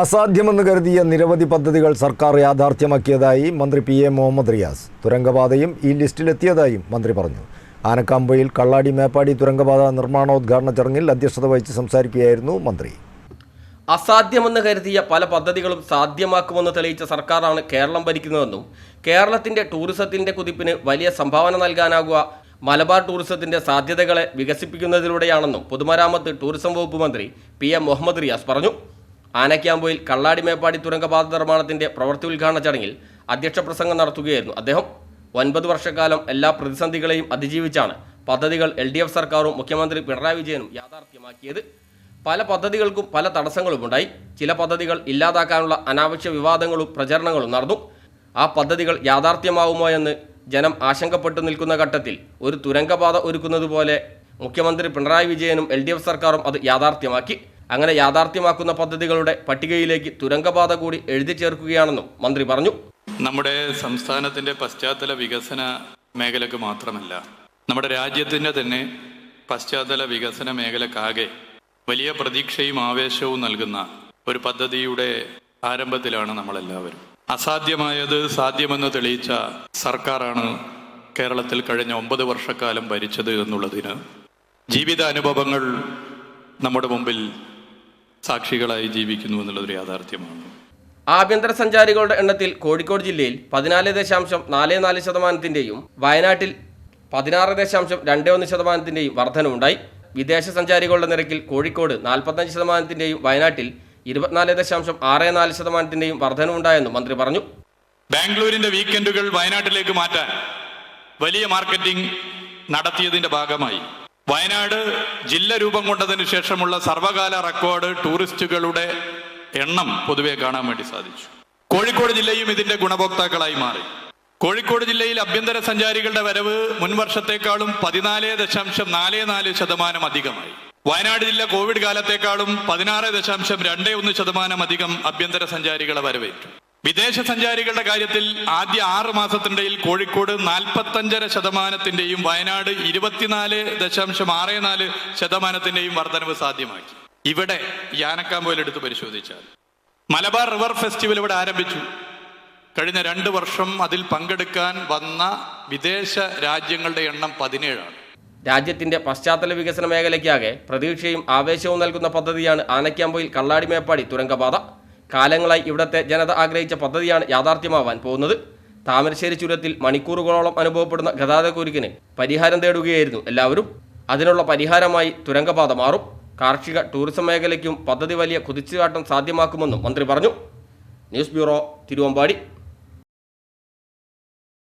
അസാധ്യമെന്ന് കരുതിയ നിരവധി പദ്ധതികൾ സർക്കാർ യാഥാർത്ഥ്യമാക്കിയതായി മന്ത്രി പി എ മുഹമ്മദ് റിയാസ് തുരങ്കപാതയും ഈ ലിസ്റ്റിലെത്തിയതായും മന്ത്രി പറഞ്ഞു. ആനക്കാമ്പയിൽ കള്ളാടി മേപ്പാടി തുരങ്കപാത നിർമ്മാണോദ്ഘാടന ചടങ്ങിൽ അധ്യക്ഷത വഹിച്ച് സംസാരിക്കുകയായിരുന്നു മന്ത്രി. അസാധ്യമെന്ന് കരുതിയ പല പദ്ധതികളും സാധ്യമാക്കുമെന്ന് തെളിയിച്ച സർക്കാരാണ് കേരളം ഭരിക്കുന്നതെന്നും കേരളത്തിന്റെ ടൂറിസത്തിന്റെ കുതിപ്പിന് വലിയ സംഭാവന നൽകാനാകുക മലബാർ ടൂറിസത്തിന്റെ സാധ്യതകളെ വികസിപ്പിക്കുന്നതിലൂടെയാണെന്നും പൊതുമരാമത്ത് ടൂറിസം വകുപ്പ് മന്ത്രി പി എം മുഹമ്മദ് റിയാസ് പറഞ്ഞു. ആനക്യാമ്പൊയിൽ കള്ളാടി മേപ്പാടി തുരങ്കപാത നിർമ്മാണത്തിന്റെ പ്രവൃത്തി ഉദ്ഘാടന ചടങ്ങിൽ അധ്യക്ഷ പ്രസംഗം നടത്തുകയായിരുന്നു അദ്ദേഹം. ഒൻപത് വർഷക്കാലം എല്ലാ പ്രതിസന്ധികളെയും അതിജീവിച്ചാണ് പദ്ധതികൾ എൽ ഡി എഫ് സർക്കാരും മുഖ്യമന്ത്രി പിണറായി വിജയനും യാഥാർത്ഥ്യമാക്കിയത്. പല പദ്ധതികൾക്കും പല തടസ്സങ്ങളുമുണ്ടായി. ചില പദ്ധതികൾ ഇല്ലാതാക്കാനുള്ള അനാവശ്യ വിവാദങ്ങളും പ്രചരണങ്ങളും നടന്നു. ആ പദ്ധതികൾ യാഥാർത്ഥ്യമാവുമോ എന്ന് ജനം ആശങ്കപ്പെട്ടു നിൽക്കുന്ന ഘട്ടത്തിൽ ഒരു തുരങ്കപാത ഒരുക്കുന്നത് പോലെ മുഖ്യമന്ത്രി പിണറായി വിജയനും എൽ സർക്കാരും അത് യാഥാർത്ഥ്യമാക്കി. അങ്ങനെ യാഥാർത്ഥ്യമാക്കുന്ന പദ്ധതികളുടെ പട്ടികയിലേക്ക് തുരങ്കപാത കൂടി എഴുതി ചേർക്കുകയാണെന്നും മന്ത്രി പറഞ്ഞു. നമ്മുടെ സംസ്ഥാനത്തിന്റെ പശ്ചാത്തല വികസന മേഖലക്ക് മാത്രമല്ല നമ്മുടെ രാജ്യത്തിന്റെ തന്നെ പശ്ചാത്തല വികസന മേഖലക്കാകെ വലിയ പ്രതീക്ഷയും ആവേശവും നൽകുന്ന ഒരു പദ്ധതിയുടെ ആരംഭത്തിലാണ് നമ്മളെല്ലാവരും. അസാധ്യമായത് സാധ്യമെന്ന് തെളിയിച്ച സർക്കാരാണ് കേരളത്തിൽ കഴിഞ്ഞ ഒമ്പത് വർഷക്കാലം ഭരിച്ചത് എന്നുള്ളതിന് ജീവിതാനുഭവങ്ങൾ നമ്മുടെ മുമ്പിൽ സാക്ഷികളായി ജീവിക്കുന്നു എന്നുള്ളതൊരു യാഥാർത്ഥ്യമാണ്. ആഭ്യന്തര സഞ്ചാരികളുടെ എണ്ണത്തിൽ കോഴിക്കോട് ജില്ലയിൽ പതിനാല് ദശാംശം നാല് നാല് ശതമാനത്തിന്റെയും വയനാട്ടിൽ പതിനാറ് ദശാംശം രണ്ട് ഒന്ന് ശതമാനത്തിന്റെയും വർധനവുണ്ടായി. വിദേശ സഞ്ചാരികളുടെ നിരക്കിൽ കോഴിക്കോട് നാൽപ്പത്തഞ്ച് ശതമാനത്തിന്റെയും വയനാട്ടിൽ ഇരുപത്തിനാല് ദശാംശം ആറ് നാല് ശതമാനത്തിന്റെയും വർധനവുണ്ടായെന്നും മന്ത്രി പറഞ്ഞു. ബാംഗ്ലൂരിന്റെ വീക്കെൻഡുകൾ വയനാട്ടിലേക്ക് മാറ്റാൻ വലിയ മാർക്കറ്റിംഗ് നടത്തിയതിന്റെ ഭാഗമായി. വയനാട് ജില്ല രൂപം കൊണ്ടതിന് ശേഷമുള്ള സർവകാല റെക്കോർഡ് ടൂറിസ്റ്റുകളുടെ എണ്ണം പൊതുവെ കാണാൻ വേണ്ടി സാധിച്ചു. കോഴിക്കോട് ജില്ലയും ഇതിന്റെ ഗുണഭോക്താക്കളായി മാറി. കോഴിക്കോട് ജില്ലയിൽ ആഭ്യന്തര സഞ്ചാരികളുടെ വരവ് മുൻ വർഷത്തെക്കാളും പതിനാല് ദശാംശം നാല് നാല് ശതമാനം അധികമായി. വയനാട് ജില്ല കോവിഡ് കാലത്തെക്കാളും പതിനാറ് ദശാംശം രണ്ട് ഒന്ന് ശതമാനം അധികം ആഭ്യന്തര സഞ്ചാരികളെ വരവേറ്റു. വിദേശ സഞ്ചാരികളുടെ കാര്യത്തിൽ ആദ്യ ആറ് മാസത്തിനിടയിൽ കോഴിക്കോട് നാൽപ്പത്തഞ്ചര ശതമാനത്തിന്റെയും വയനാട് ഇരുപത്തിനാല് ദശാംശം ആറ് നാല് ശതമാനത്തിന്റെയും വർധനവ് സാധ്യമാക്കി. ഇവിടെ യാനക്കാമ്പോയിൽ എടുത്ത് പരിശോധിച്ചാൽ. മലബാർ റിവർ ഫെസ്റ്റിവൽ ഇവിടെ ആരംഭിച്ചു. കഴിഞ്ഞ രണ്ട് വർഷം അതിൽ പങ്കെടുക്കാൻ വന്ന വിദേശ രാജ്യങ്ങളുടെ എണ്ണം പതിനേഴാണ്. രാജ്യത്തിന്റെ പശ്ചാത്തല വികസന മേഖലയ്ക്കാകെ പ്രതീക്ഷയും ആവേശവും നൽകുന്ന പദ്ധതിയാണ് ആനക്കാമ്പോയിൽ കള്ളാടി മേപ്പാടി തുരങ്കപാത. കാലങ്ങളായി ഇവിടത്തെ ജനത ആഗ്രഹിച്ച പദ്ധതിയാണ് യാഥാർത്ഥ്യമാവാൻ പോകുന്നത്. താമരശ്ശേരി ചുരത്തിൽ മണിക്കൂറുകളോളം അനുഭവപ്പെടുന്ന ഗതാഗതക്കുരുക്കിന് പരിഹാരം തേടുകയായിരുന്നു എല്ലാവരും. അതിനുള്ള പരിഹാരമായി തുരങ്കപാത മാറും. കാർഷിക ടൂറിസം മേഖലയ്ക്കും പദ്ധതി വലിയ കുതിച്ചുചാട്ടം സാധ്യമാക്കുമെന്നും മന്ത്രി പറഞ്ഞു. News bureau Thiruvambady.